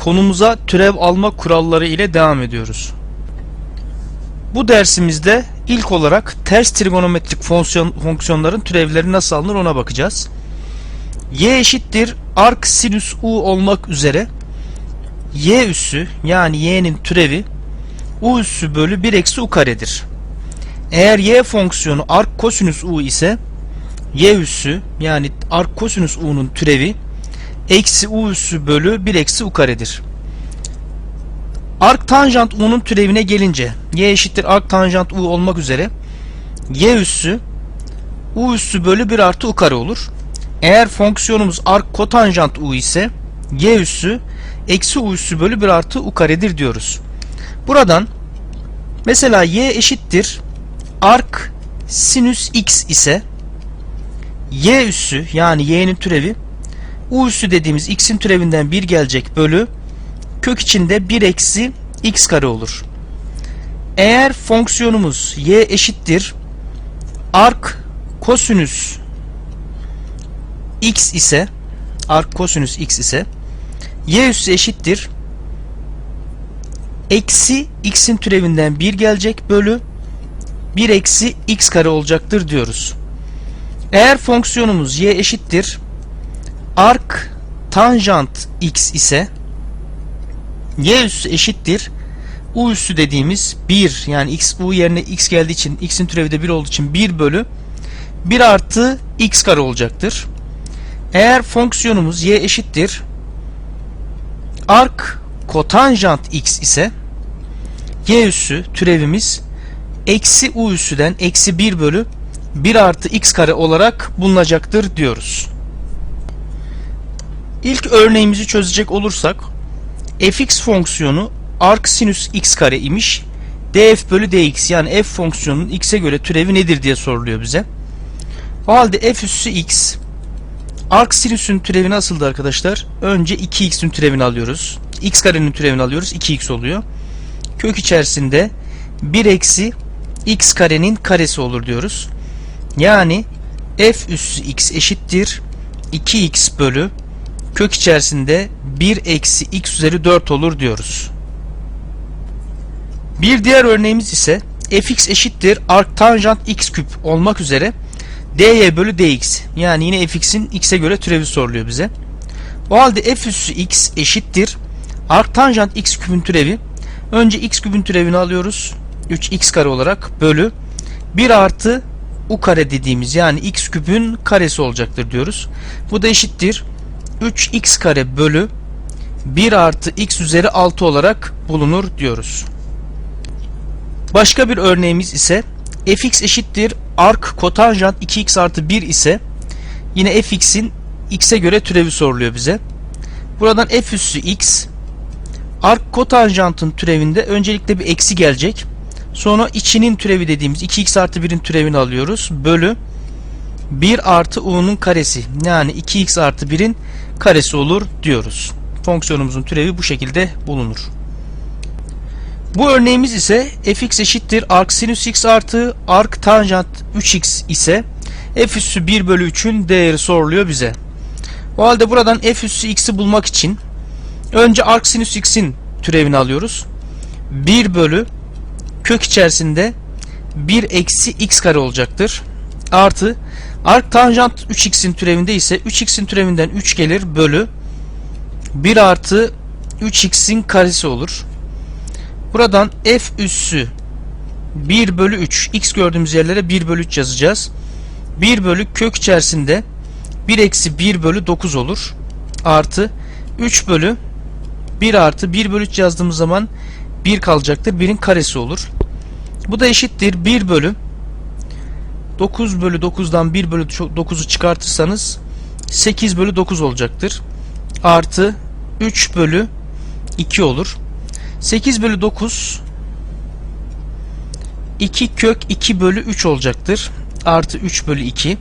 konumuza türev alma kuralları ile devam ediyoruz. Bu dersimizde ilk olarak ters trigonometrik fonksiyon, fonksiyonların türevleri nasıl alınır ona bakacağız. y eşittir arc sinüs u olmak üzere y üssü yani y'nin türevi u üssü bölü 1 eksi u karedir. Eğer y fonksiyonu arc kosinüs u ise y üssü yani arc kosinüs u'nun türevi eksi u üssü bölü 1 eksi u karedir. Arc tanjant u'nun türevine gelince y eşittir arc tanjant u olmak üzere y üssü u üssü bölü 1 artı u kare olur. Eğer fonksiyonumuz arc kotanjant u ise y üssü eksi u üssü bölü 1 artı u karedir diyoruz. Buradan mesela y eşittir arc sinüs x ise y üssü yani y'nin türevi u üssü dediğimiz x'in türevinden 1 gelecek bölü kök içinde 1 eksi x kare olur. Eğer fonksiyonumuz y eşittir arc kosinüs x ise arc kosinüs x ise y üssü eşittir eksi x'in türevinden 1 gelecek bölü 1 eksi x kare olacaktır diyoruz. Eğer fonksiyonumuz y eşittir arc tanjant x ise y üssü eşittir u üssü dediğimiz 1 yani x u yerine x geldiği için x'in türevi de 1 olduğu için 1 bölü 1 artı x kare olacaktır. Eğer fonksiyonumuz y eşittir arc kotanjant x ise y üssü türevimiz eksi u üssüden eksi 1 bölü 1 artı x kare olarak bulunacaktır diyoruz. İlk örneğimizi çözecek olursak fx fonksiyonu arc sinüs x kare imiş. df bölü dx yani f fonksiyonunun x'e göre türevi nedir diye soruluyor bize. O halde f üssü x arc sinüsün türevi nasıldı arkadaşlar? Önce 2x'in türevini alıyoruz. x karenin türevini alıyoruz. 2x oluyor. Kök içerisinde 1 eksi x karenin karesi olur diyoruz. Yani f üssü x eşittir 2x bölü kök içerisinde 1 eksi x üzeri 4 olur diyoruz. Bir diğer örneğimiz ise fx eşittir arc tanjant x küp olmak üzere dy bölü dx yani yine fx'in x'e göre türevi soruluyor bize. O halde f üssü x eşittir arc tanjant x küpün türevi önce x küpün türevini alıyoruz 3x kare olarak bölü 1 artı u kare dediğimiz yani x küpün karesi olacaktır diyoruz. Bu da eşittir 3x kare bölü 1 artı x üzeri 6 olarak bulunur diyoruz. Başka bir örneğimiz ise fx eşittir arc kotanjant 2x artı 1 ise yine fx'in x'e göre türevi soruluyor bize. Buradan f üssü x arc kotanjantın türevinde öncelikle bir eksi gelecek. Sonra içinin türevi dediğimiz 2x artı 1'in türevini alıyoruz. Bölü 1 artı u'nun karesi yani 2x artı 1'in karesi olur diyoruz. Fonksiyonumuzun türevi bu şekilde bulunur. Bu örneğimiz ise fx eşittir arc sinüs x artı arc tanjant 3x ise f üssü 1 bölü 3'ün değeri soruluyor bize. O halde buradan f üssü x'i bulmak için önce arc sinüs x'in türevini alıyoruz. 1 bölü kök içerisinde 1 eksi x kare olacaktır. Artı arc tanjant 3x'in türevinde ise 3x'in türevinden 3 gelir bölü 1 artı 3x'in karesi olur. Buradan f üssü 1 bölü 3 x gördüğümüz yerlere 1 bölü 3 yazacağız. 1 bölü kök içerisinde 1 eksi 1 bölü 9 olur. Artı 3 bölü 1 artı 1 bölü 3 yazdığımız zaman 1 kalacaktır. 1'in karesi olur. Bu da eşittir 1 bölü 9 bölü 9'dan 1 bölü 9'u çıkartırsanız 8 bölü 9 olacaktır. Artı 3 bölü 2 olur. 8 bölü 9 2 kök 2 bölü 3 olacaktır. Artı 3 bölü 2.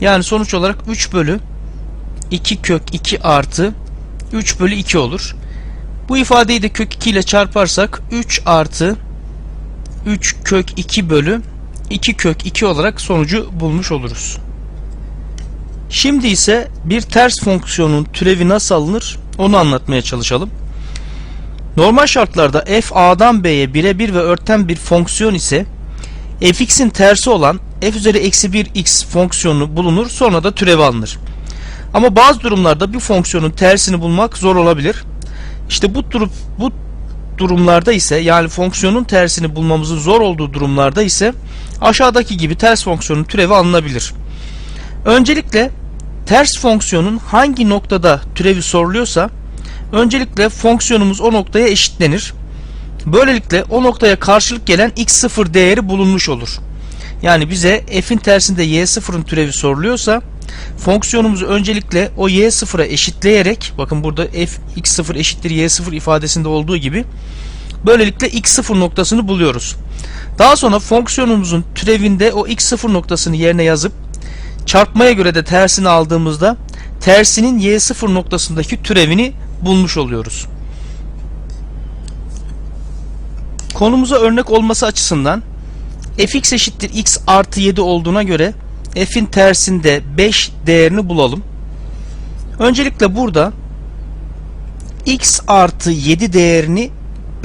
Yani sonuç olarak 3 bölü 2 kök 2 artı 3 bölü 2 olur. Bu ifadeyi de kök 2 ile çarparsak 3 artı 3 kök 2 bölü 2 kök 2 olarak sonucu bulmuş oluruz. Şimdi ise bir ters fonksiyonun türevi nasıl alınır onu anlatmaya çalışalım. Normal şartlarda f a'dan b'ye birebir ve örten bir fonksiyon ise fx'in tersi olan f üzeri eksi 1 x fonksiyonu bulunur sonra da türevi alınır. Ama bazı durumlarda bir fonksiyonun tersini bulmak zor olabilir. İşte bu durum bu durumlarda ise yani fonksiyonun tersini bulmamızın zor olduğu durumlarda ise aşağıdaki gibi ters fonksiyonun türevi alınabilir. Öncelikle ters fonksiyonun hangi noktada türevi soruluyorsa öncelikle fonksiyonumuz o noktaya eşitlenir. Böylelikle o noktaya karşılık gelen x0 değeri bulunmuş olur. Yani bize f'in tersinde y0'ın türevi soruluyorsa fonksiyonumuzu öncelikle o y0'a eşitleyerek bakın burada f x0 eşittir y0 ifadesinde olduğu gibi böylelikle x0 noktasını buluyoruz. Daha sonra fonksiyonumuzun türevinde o x0 noktasını yerine yazıp çarpmaya göre de tersini aldığımızda tersinin y0 noktasındaki türevini bulmuş oluyoruz. Konumuza örnek olması açısından fx eşittir x artı 7 olduğuna göre f'in tersinde 5 değerini bulalım. Öncelikle burada x artı 7 değerini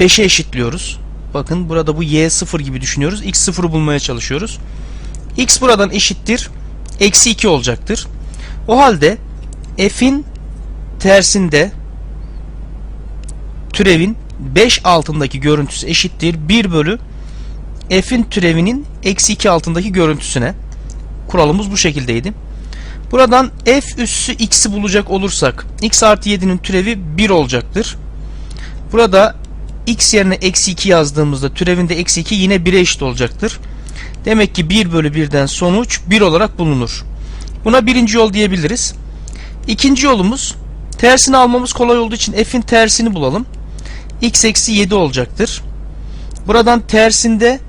5'e eşitliyoruz. Bakın burada bu y0 gibi düşünüyoruz. x0'ı bulmaya çalışıyoruz. x buradan eşittir. Eksi 2 olacaktır. O halde f'in tersinde türevin 5 altındaki görüntüsü eşittir 1 bölü f'in türevinin eksi 2 altındaki görüntüsüne. Kuralımız bu şekildeydi. Buradan f üssü x'i bulacak olursak x artı 7'nin türevi 1 olacaktır. Burada x yerine eksi 2 yazdığımızda türevinde eksi 2 yine 1'e eşit olacaktır. Demek ki 1 bölü 1'den sonuç 1 olarak bulunur. Buna birinci yol diyebiliriz. İkinci yolumuz tersini almamız kolay olduğu için f'in tersini bulalım. x eksi 7 olacaktır. Buradan tersinde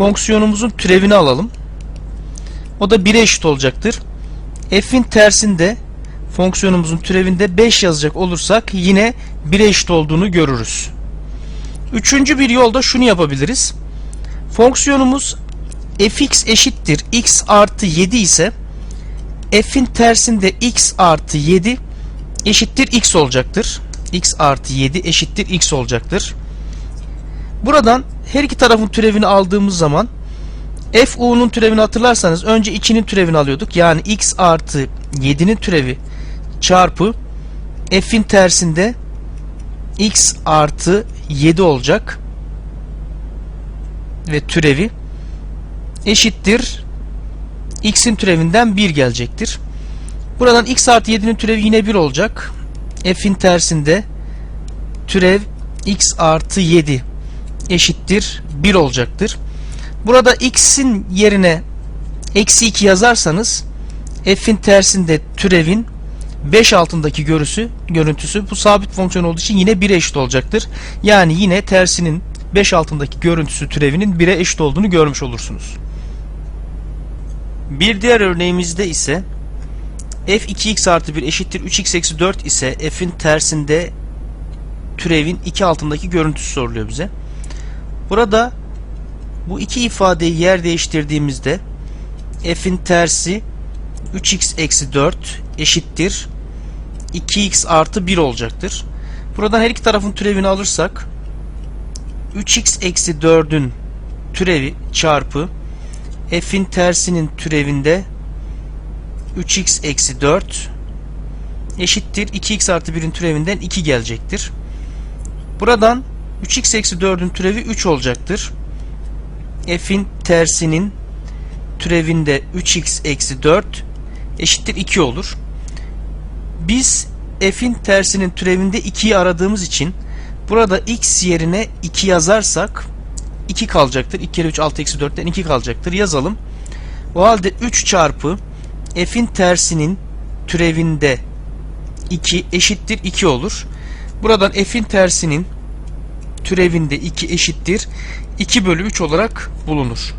fonksiyonumuzun türevini alalım. O da 1'e eşit olacaktır. f'in tersinde fonksiyonumuzun türevinde 5 yazacak olursak yine 1'e eşit olduğunu görürüz. Üçüncü bir yolda şunu yapabiliriz. Fonksiyonumuz fx eşittir x artı 7 ise f'in tersinde x artı 7 eşittir x olacaktır. x artı 7 eşittir x olacaktır. Buradan her iki tarafın türevini aldığımız zaman fu'nun türevini hatırlarsanız önce 2'nin türevini alıyorduk. Yani x artı 7'nin türevi çarpı f'in tersinde x artı 7 olacak ve türevi eşittir x'in türevinden 1 gelecektir. Buradan x artı 7'nin türevi yine 1 olacak. f'in tersinde türev x artı 7 eşittir 1 olacaktır. Burada x'in yerine eksi 2 yazarsanız f'in tersinde türevin 5 altındaki görüsü, görüntüsü bu sabit fonksiyon olduğu için yine 1'e eşit olacaktır. Yani yine tersinin 5 altındaki görüntüsü türevinin 1'e eşit olduğunu görmüş olursunuz. Bir diğer örneğimizde ise f 2x artı 1 eşittir 3x eksi 4 ise f'in tersinde türevin 2 altındaki görüntüsü soruluyor bize. Burada bu iki ifadeyi yer değiştirdiğimizde f'in tersi 3x eksi 4 eşittir 2x artı 1 olacaktır. Buradan her iki tarafın türevini alırsak 3x eksi 4'ün türevi çarpı f'in tersinin türevinde 3x eksi 4 eşittir 2x artı 1'in türevinden 2 gelecektir. Buradan 3x eksi 4'ün türevi 3 olacaktır. f'in tersinin türevinde 3x eksi 4 eşittir 2 olur. Biz f'in tersinin türevinde 2'yi aradığımız için burada x yerine 2 yazarsak 2 kalacaktır. 2 kere 3 6 eksi 4'ten 2 kalacaktır. Yazalım. O halde 3 çarpı f'in tersinin türevinde 2 eşittir 2 olur. Buradan f'in tersinin türevinde 2 eşittir 2 bölü 3 olarak bulunur.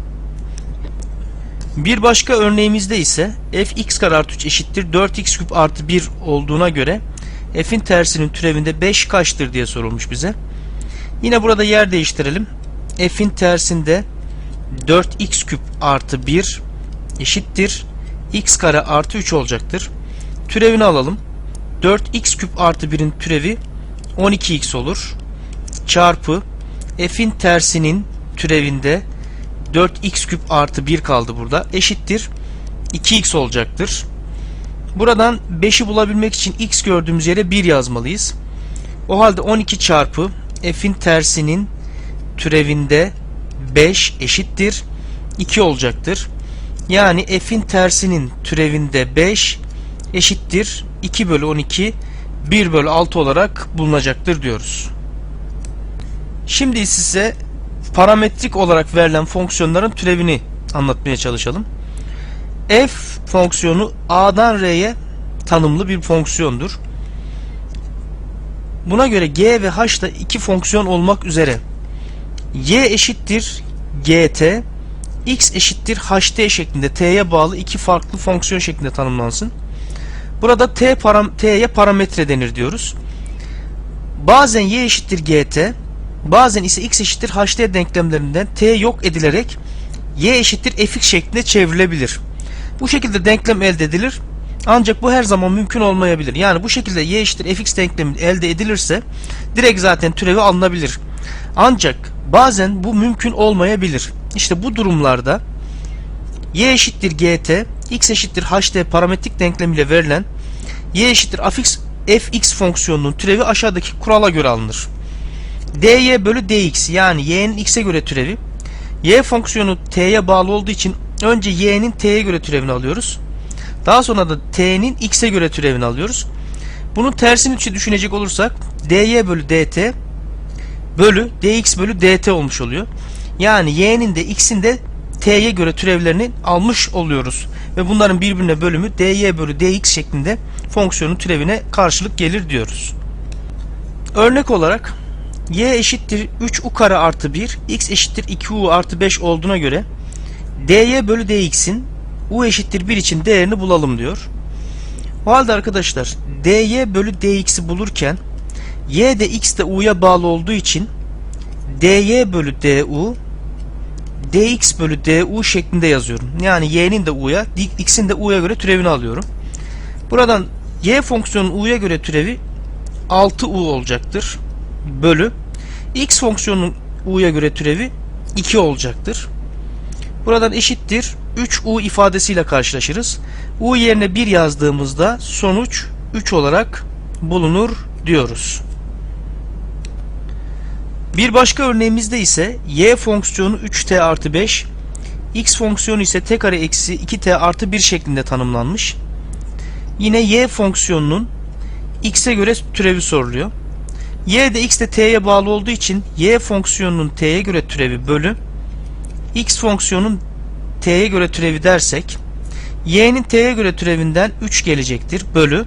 Bir başka örneğimizde ise f x kare artı 3 eşittir 4x küp artı 1 olduğuna göre f'in tersinin türevinde 5 kaçtır diye sorulmuş bize. Yine burada yer değiştirelim. f'in tersinde 4x küp artı 1 eşittir x kare artı 3 olacaktır. Türevini alalım. 4x küp artı 1'in türevi 12x olur. Çarpı f'in tersinin türevinde 4x küp artı 1 kaldı burada. Eşittir 2x olacaktır. Buradan 5'i bulabilmek için x gördüğümüz yere 1 yazmalıyız. O halde 12 çarpı f'in tersinin türevinde 5 eşittir 2 olacaktır. Yani f'in tersinin türevinde 5 eşittir 2 bölü 12 1 bölü 6 olarak bulunacaktır diyoruz. Şimdi size parametrik olarak verilen fonksiyonların türevini anlatmaya çalışalım. f fonksiyonu a'dan r'ye tanımlı bir fonksiyondur. Buna göre g ve h da iki fonksiyon olmak üzere y eşittir gt, x eşittir ht şeklinde t'ye bağlı iki farklı fonksiyon şeklinde tanımlansın. Burada t param t'ye parametre denir diyoruz. Bazen y eşittir gt, bazen ise x eşittir ht denklemlerinden t yok edilerek y eşittir fx şeklinde çevrilebilir. Bu şekilde denklem elde edilir. Ancak bu her zaman mümkün olmayabilir. Yani bu şekilde y eşittir fx denklemi elde edilirse direkt zaten türevi alınabilir. Ancak bazen bu mümkün olmayabilir. İşte bu durumlarda y eşittir gt, x eşittir ht parametrik denklemiyle verilen y eşittir fx, fx fonksiyonunun türevi aşağıdaki kurala göre alınır. Dy bölü dx yani y'nin x'e göre türevi. y fonksiyonu t'ye bağlı olduğu için önce y'nin t'ye göre türevini alıyoruz. Daha sonra da t'nin x'e göre türevini alıyoruz. Bunun tersini düşünecek olursak dy bölü dt bölü dx bölü dt olmuş oluyor. Yani y'nin de x'in de t'ye göre türevlerini almış oluyoruz. Ve bunların birbirine bölümü dy bölü dx şeklinde fonksiyonun türevine karşılık gelir diyoruz. Örnek olarak y eşittir 3u kare artı 1, x eşittir 2u artı 5 olduğuna göre dy bölü dx'in u eşittir 1 için değerini bulalım diyor. O halde arkadaşlar dy bölü dx'i bulurken y de x de u'ya bağlı olduğu için dy bölü du dx bölü du şeklinde yazıyorum. Yani y'nin de u'ya, x'in de u'ya göre türevini alıyorum. Buradan y fonksiyonun u'ya göre türevi 6u olacaktır. Bölü x fonksiyonun u'ya göre türevi 2 olacaktır. Buradan eşittir 3u ifadesiyle karşılaşırız. u yerine 1 yazdığımızda sonuç 3 olarak bulunur diyoruz. Bir başka örneğimizde ise y fonksiyonu 3t artı 5, x fonksiyonu ise t kare eksi 2t artı 1 şeklinde tanımlanmış. Yine y fonksiyonunun x'e göre türevi soruluyor. Y de x de t'ye bağlı olduğu için y fonksiyonunun t'ye göre türevi bölü x fonksiyonun t'ye göre türevi dersek y'nin t'ye göre türevinden 3 gelecektir bölü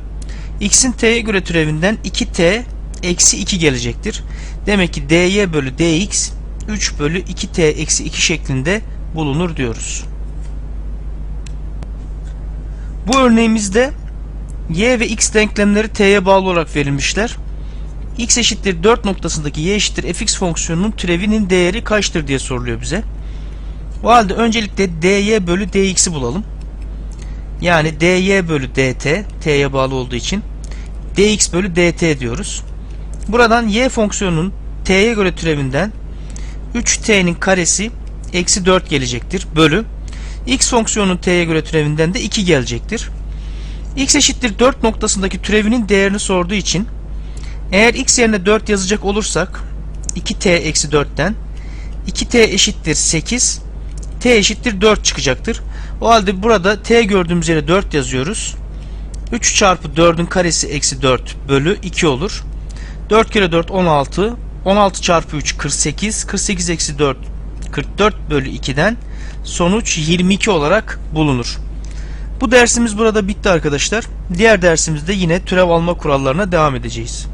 x'in t'ye göre türevinden 2t eksi 2 gelecektir. Demek ki dy bölü dx 3 bölü 2t eksi 2 şeklinde bulunur diyoruz. Bu örneğimizde y ve x denklemleri t'ye bağlı olarak verilmişler. X eşittir 4 noktasındaki y eşittir fx fonksiyonunun türevinin değeri kaçtır diye soruluyor bize. O halde öncelikle dy bölü dx'i bulalım. Yani dy bölü dt t'ye bağlı olduğu için dx bölü dt diyoruz. Buradan y fonksiyonunun t'ye göre türevinden 3t'nin karesi eksi 4 gelecektir. Bölü x fonksiyonunun t'ye göre türevinden de 2 gelecektir. x eşittir 4 noktasındaki türevinin değerini sorduğu için eğer x yerine 4 yazacak olursak 2t eksi 4'ten 2t eşittir 8 t eşittir 4 çıkacaktır. O halde burada t gördüğümüz yere 4 yazıyoruz. 3 çarpı 4'ün karesi eksi 4 bölü 2 olur. 4 kere 4 16. 16 çarpı 3 48. 48 eksi 4 44 bölü 2'den sonuç 22 olarak bulunur. Bu dersimiz burada bitti arkadaşlar. Diğer dersimizde yine türev alma kurallarına devam edeceğiz.